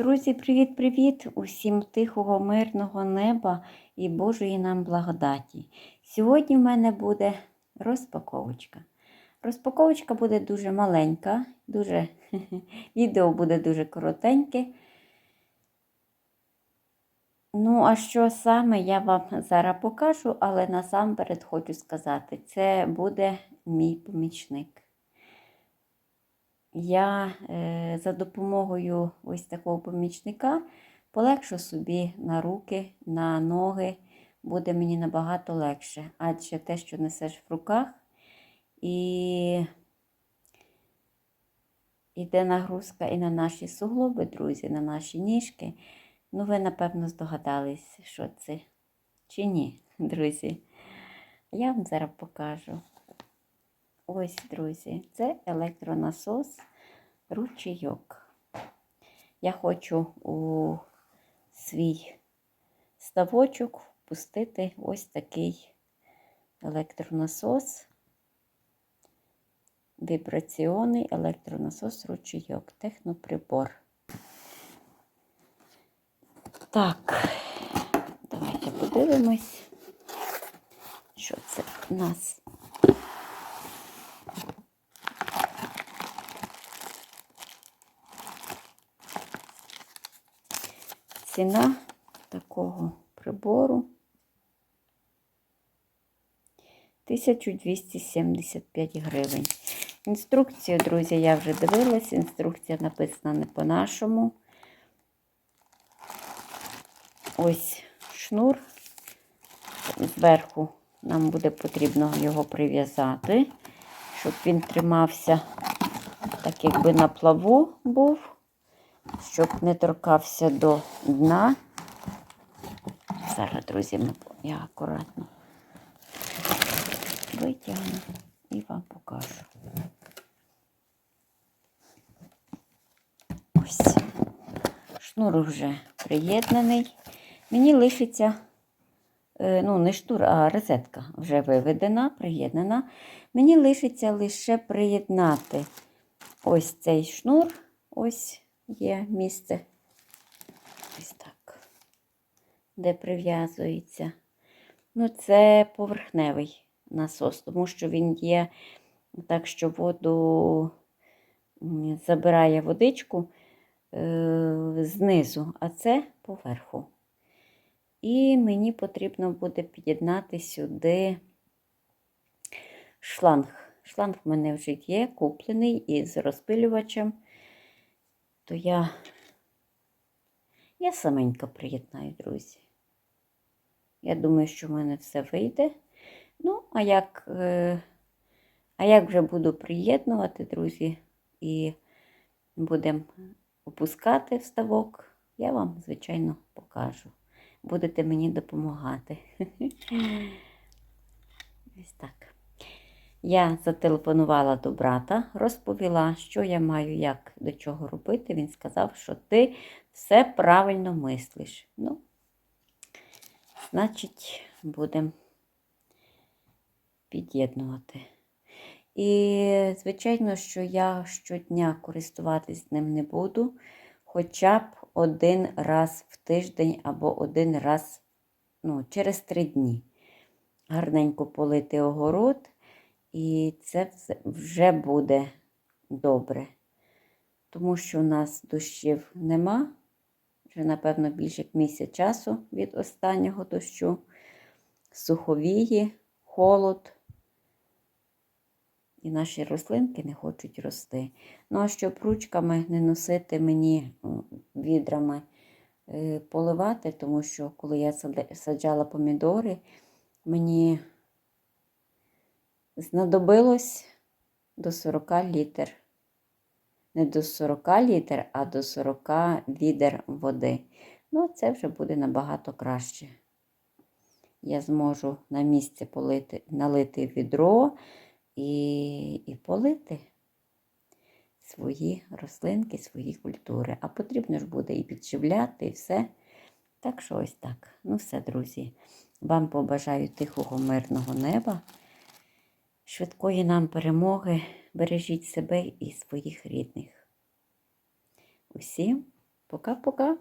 Друзі, привіт-привіт! Усім тихого, мирного неба і Божої нам благодаті. Сьогодні в мене буде розпаковочка. Розпаковочка буде дуже маленька, дуже... відео буде дуже коротеньке. Ну, а що саме я вам зараз покажу, але насамперед хочу сказати, це буде мій помічник. Я е, за допомогою ось такого помічника полегшу собі на руки, на ноги, буде мені набагато легше, адже те, що несеш в руках, і йде нагрузка і на наші суглоби, друзі, на наші ніжки. Ну, ви, напевно, здогадались, що це чи ні, друзі. Я вам зараз покажу. Ось, друзі, це електронасос ручейок. Я хочу у свій ставочок впустити ось такий електронасос, вібраційний електронасос ручейок, техноприбор. Так, давайте подивимось, що це в нас. Ціна такого прибору 1275 гривень. Інструкцію, друзі, я вже дивилась. Інструкція написана не по-нашому. Ось шнур. Зверху нам буде потрібно його прив'язати, щоб він тримався, так якби на плаву був щоб не торкався до дна. Зараз, друзі, я акуратно витягну і вам покажу. Ось. Шнур вже приєднаний. Мені лишиться, ну, не штур, а розетка вже виведена, приєднана. Мені лишиться лише приєднати ось цей шнур. Ось є місце ось так, де прив'язується. Ну, це поверхневий насос, тому що він є так, що воду забирає водичку е, знизу, а це поверху. І мені потрібно буде під'єднати сюди шланг. Шланг в мене вже є, куплений із розпилювачем то я я саменько приєднаю, друзі. Я думаю, що в мене все вийде. Ну, а як, е, а як вже буду приєднувати, друзі, і будемо опускати вставок, я вам, звичайно, покажу. Будете мені допомагати. Ось так. Я зателефонувала до брата, розповіла, що я маю, як до чого робити. Він сказав, що ти все правильно мислиш. Ну, значить, будемо під'єднувати. І, звичайно, що я щодня користуватись ним не буду, хоча б один раз в тиждень або один раз ну, через три дні. Гарненько полити огород. І це вже буде добре. Тому що у нас дощів нема. Вже, напевно, більше як місяць часу від останнього дощу. Суховії, холод. І наші рослинки не хочуть рости. Ну, а щоб ручками не носити мені відрами е, поливати, тому що коли я саджала помідори, мені знадобилось до 40 літр. Не до 40 літр, а до 40 відер води. Ну, це вже буде набагато краще. Я зможу на місці полити, налити відро і, і полити свої рослинки, свої культури. А потрібно ж буде і підживляти, і все. Так що ось так. Ну все, друзі. Вам побажаю тихого, мирного неба. Швидкої нам перемоги, бережіть себе і своїх рідних. Усім Пока-пока!